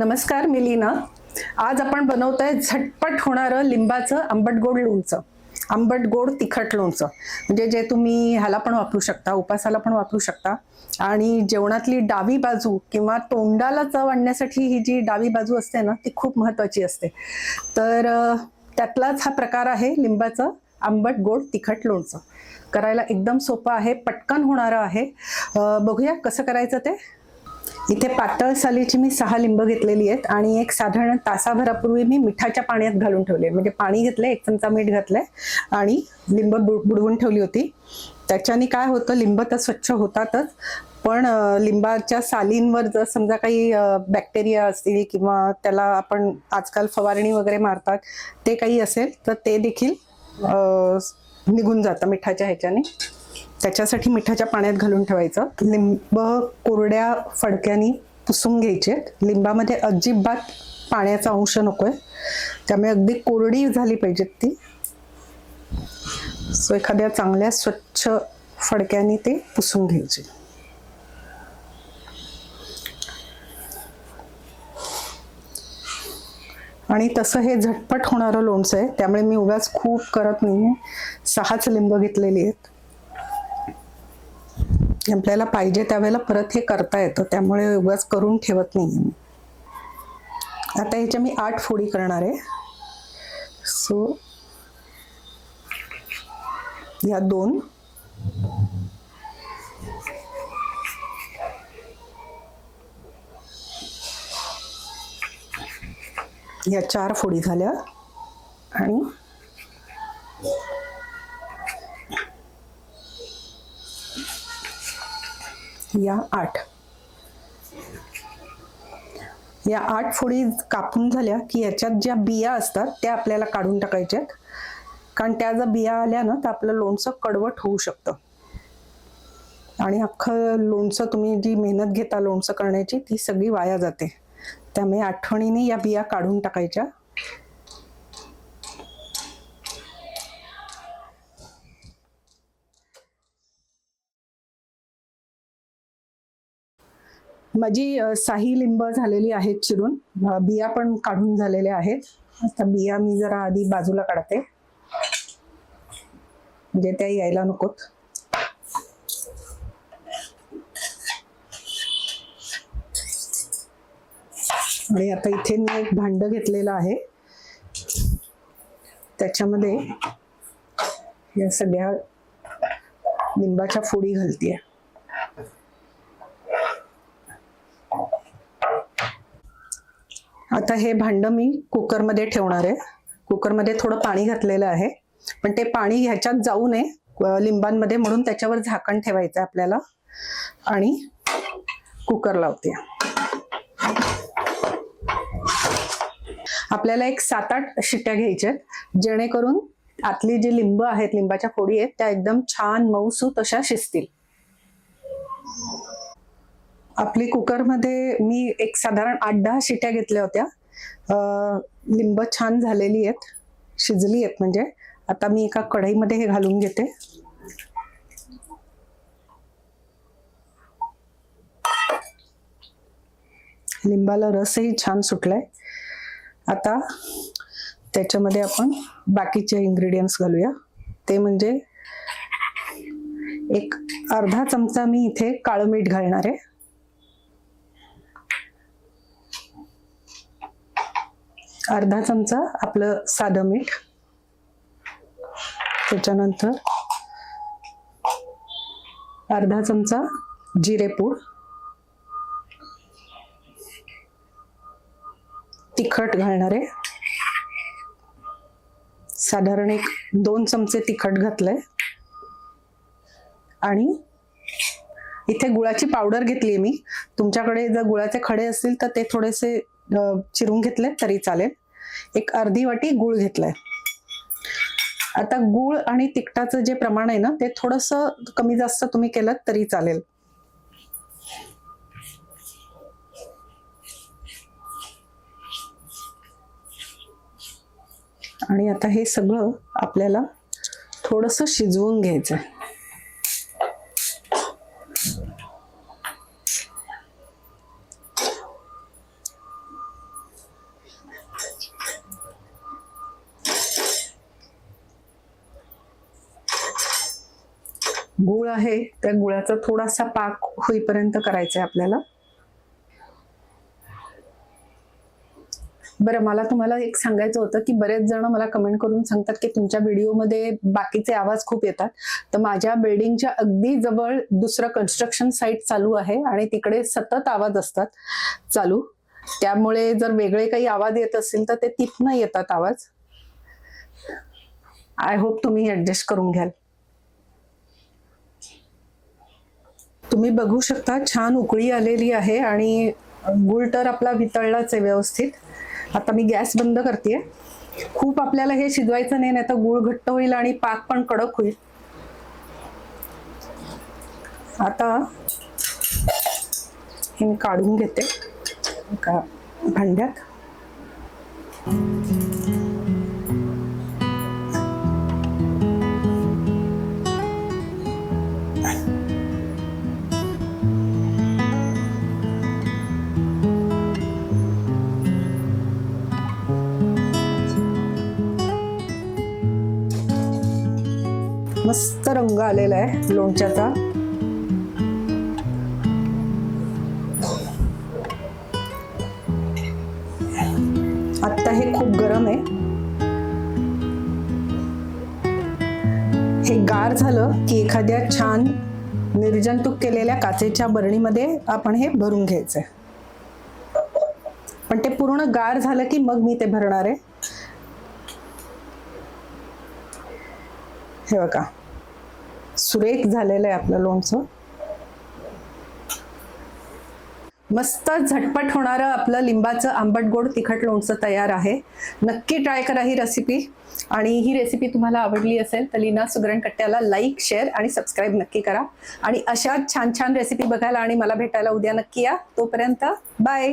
नमस्कार मी लीना. आज आपण बनवतोय झटपट होणारं लिंबाचं आंबट गोड लोणचं. आंबट गोड तिखट लोणचं. म्हणजे जे तुम्ही ह्याला पण वापरू शकता उपासाला पण वापरू शकता. आणि जेवणातली डावी बाजू किंवा तोंडाला चव आणण्यासाठी ही जी डावी बाजू असते ना ती खूप महत्वाची असते. तर त्यातलाच हा प्रकार आहे लिंबाचं आंबट गोड तिखट लोणचं. करायला एकदम सोपं आहे पटकन होणारं आहे. बघूया कसं करायचं ते. इथे पातळ सालीची मी सहा लिंब घेतलेली आहेत आणि एक साधारण तासाभरापूर्वी मी मिठाच्या पाण्यात घालून ठेवले म्हणजे पाणी घेतलंय एक चमचा मीठ घातलंय आणि लिंब बुड- बुडवून ठेवली होती. त्याच्याने काय होतं लिंब तर स्वच्छ होतातच पण लिंबाच्या सालींवर जर समजा काही बॅक्टेरिया असतील किंवा त्याला आपण आजकाल फवारणी वगैरे मारतात ते काही असेल तर ते देखील निघून जातं मिठाच्या ह्याच्याने. त्याच्यासाठी मिठाच्या पाण्यात घालून ठेवायचं. लिंब कोरड्या फडक्यानी पुसून घ्यायचे. लिंबामध्ये अजिबात पाण्याचा अंश नकोय. त्यामुळे अगदी कोरडी झाली पाहिजेत ती. सो एखाद्या चांगल्या स्वच्छ फडक्याने ते पुसून घ्यायचे. आणि तसं हे झटपट होणारं लोणचं आहे. त्यामुळे मी उगाच खूप करत नाही सहाच लिंब घेतलेली आहेत. आपल्याला पाहिजे त्यावेळेला परत हे करता येतं. त्यामुळे उगाच करून ठेवत नाही मी. आता ह्याच्या मी आठ फोडी करणार आहे. सो या दोन. या चार फोडी झाल्या. आणि या आठ. या आठ फोडी कापून झाल्या की याच्यात ज्या बिया असतात त्या आपल्याला काढून टाकायच्या कारण त्या जर बिया आल्या ना तर आपलं लोणचं कडवट होऊ शकतं. आणि अख्खं लोणचं तुम्ही जी मेहनत घेता लोणचं करण्याची ती सगळी वाया जाते. त्यामुळे आठवणीने या बिया काढून टाकायच्या. माझी साही लिंब झालेली आहेत चिरून. बिया पण काढून झालेल्या आहेत. आता बिया मी जरा आधी बाजूला काढते. म्हणजे त्या यायला नकोत. आणि आता इथे मी एक भांड घेतलेलं आहे. त्याच्यामध्ये या सगळ्या लिंबाच्या फोडी घालतीये. आता हे भांडं मी कुकरमध्ये ठेवणार आहे. कुकरमध्ये थोडं पाणी घातलेलं आहे. पण ते पाणी ह्याच्यात जाऊ नये. लिंबांमध्ये म्हणून त्याच्यावर झाकण ठेवायचं आहे आपल्याला. आणि कुकर लावते. आपल्याला एक सात आठ शिट्ट्या घ्यायच्या आहेत, जेणेकरून आतली जी लिंब आहेत लिंबाच्या फोडी आहेत त्या एकदम छान मऊसूत अशा शिजतील. आपली कुकरमध्ये मी एक साधारण आठ दहा शिट्या घेतल्या होत्या. लिंब छान झालेली आहेत शिजली आहेत म्हणजे. आता मी एका कढईमध्ये हे घालून घेते. लिंबाला रसही छान सुटलाय. आता त्याच्यामध्ये आपण बाकीचे इन्ग्रेडियंट्स घालूया. ते म्हणजे एक अर्धा चमचा मी इथे काळं मीठ घालणार आहे. अर्धा चमचा आपलं साधं मीठ. त्याच्यानंतर अर्धा चमचा जिरेपूड तिखट घालणार. आहे साधारण एक दोन चमचे तिखट घातलंय. आणि इथे गुळाची पावडर घेतली मी. तुमच्याकडे जर गुळाचे खडे असतील तर ते थोडेसे चिरून घेतले तरी चालेल. एक अर्धी वाटी गुळ घेतलाय. आता गुळ आणि तिखटाचं जे प्रमाण आहे ना ते थोडस कमी जास्त तुम्ही केलं तरी चालेल. आणि आता हे सगळं आपल्याला थोडस शिजवून घ्यायचं आहे गुळ आहे त्या गुळाचा थोडासा पाक होईपर्यंत करायचा आहे आपल्याला. बरं मला तुम्हाला एक सांगायचं होतं की बरेच जण मला कमेंट करून सांगतात की तुमच्या व्हिडिओमध्ये बाकीचे आवाज खूप येतात. तर माझ्या बिल्डिंगच्या अगदी जवळ दुसरं कन्स्ट्रक्शन साईट चालू आहे आणि तिकडे सतत आवाज असतात चालू. त्यामुळे जर वेगळे काही आवाज येत असतील तर ते तिथनं येतात आवाज. आय होप तुम्ही ऍडजस्ट करून घ्याल. तुम्ही बघू शकता छान उकळी आलेली आहे आणि गुळ तर आपला वितळलाच आहे व्यवस्थित. आता मी गॅस बंद करते खूप आपल्याला हे शिजवायचं नाही नाही तर गुळ घट्ट होईल आणि पाक पण कडक होईल. आता हे मी काढून घेते का भांड्यात. मस्त रंग आलेला आहे लोणच्याचा. आत्ता हे खूप गरम आहे. हे गार झालं की एखाद्या छान निर्जंतुक केलेल्या काचेच्या बरणीमध्ये आपण हे भरून घ्यायचंय. पण ते पूर्ण गार झालं की मग मी ते भरणार आहे. हे बघा. सुरेख झालेलं आहे आपलं लोणचं. मस्त झटपट होणारं आपलं लिंबाचं आंबट गोड तिखट लोणचं तयार आहे. नक्की ट्राय करा ही रेसिपी आणि ही रेसिपी तुम्हाला आवडली असेल तर लीना सुगरण कट्ट्याला लाईक शेअर आणि सबस्क्राईब नक्की करा. आणि अशा छान छान रेसिपी बघायला आणि मला भेटायला उद्या नक्की या. तोपर्यंत बाय